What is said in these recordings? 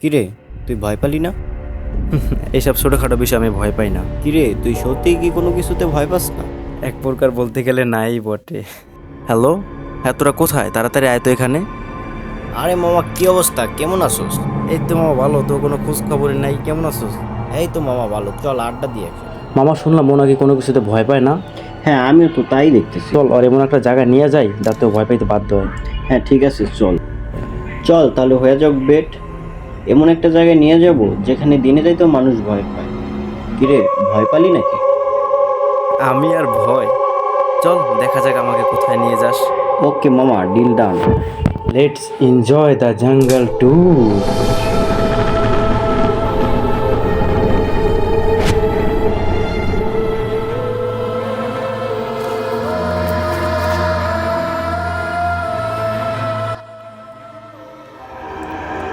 কিরে তুই ভয় পালি না? এইসব ছোটোখাটো বিষয় আমি ভয় পাই না। কিরে তুই সত্যিই কি কোনো কিছুতে ভয় পাস না? এক প্রকার বলতে গেলে নাই বটে। হ্যালো? হ্যাঁ তোরা কোথায়? তাড়াতাড়ি আয় তো এখানে। আরে মামা কি অবস্থা? কেমন আছোস? এই তো মামা ভালো। তো কোনো খোঁজ খবর নাই। কেমন আছোস? এই তো মামা ভালো। চল আড্ডা দিয়ে মামা শুনলাম ও নাকি কোনো কিছুতে ভয় পায় না? হ্যাঁ আমিও তো তাই দেখতেছি। চল আর এমন একটা জায়গায় নিয়ে যাই যাতে ও ভয় পাইতে বাধ্য হয়। হ্যাঁ ঠিক আছে চল। চল তাহলে হয়ে যাক বেট। এমন একটা জায়গায় নিয়ে যাব যেখানে দিনে যাইতো মানুষ ভয় পায়। কিরে ভয় পালি নাকি? আমি আর ভয়। চল দেখা যাক আমাকে কোথায় নিয়ে যাস। ওকে মামা deal done let's enjoy the jungle tour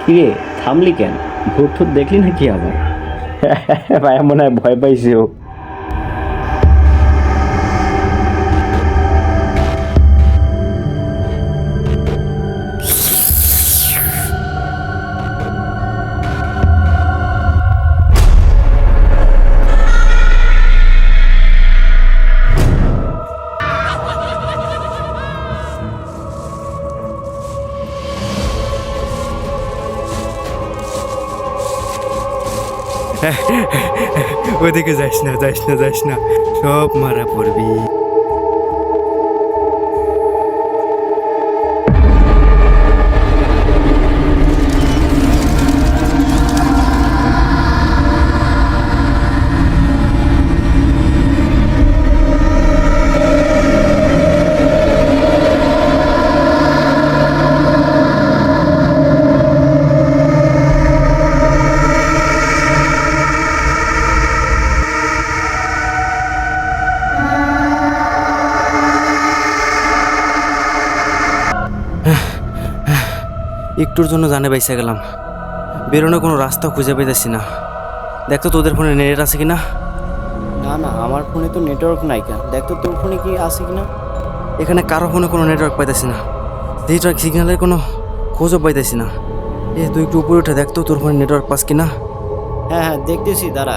কিরে থামলি কেন? ভূত দেখলি নাকি আবার? ভাই মনে হয় ভয় পাইছে ও। ওদিকে যাস না যাস না যাস না। সব মারা পড়বি। একটুর জন্য জানে বাইসে গেলাম। বেরোনো কোনো রাস্তা খুঁজে পাইতেছি না। দেখতো তোদের ফোনে নেট আছে কিনা? না না আমার ফোনে তো নেটওয়ার্ক নাই কেন? দেখ তো তোর ফোনে কি আছে কিনা? এখানে কারও ফোনে কোনো নেটওয়ার্ক পাইতেছি না। নেটওয়ার্ক সিগন্যালের কোনো খোঁজও পাইতেছি না। এ তুই একটু উপরে উঠে দেখতো তোর ফোনে নেটওয়ার্ক পাস কিনা। হ্যাঁ হ্যাঁ দেখতেছি দাঁড়া।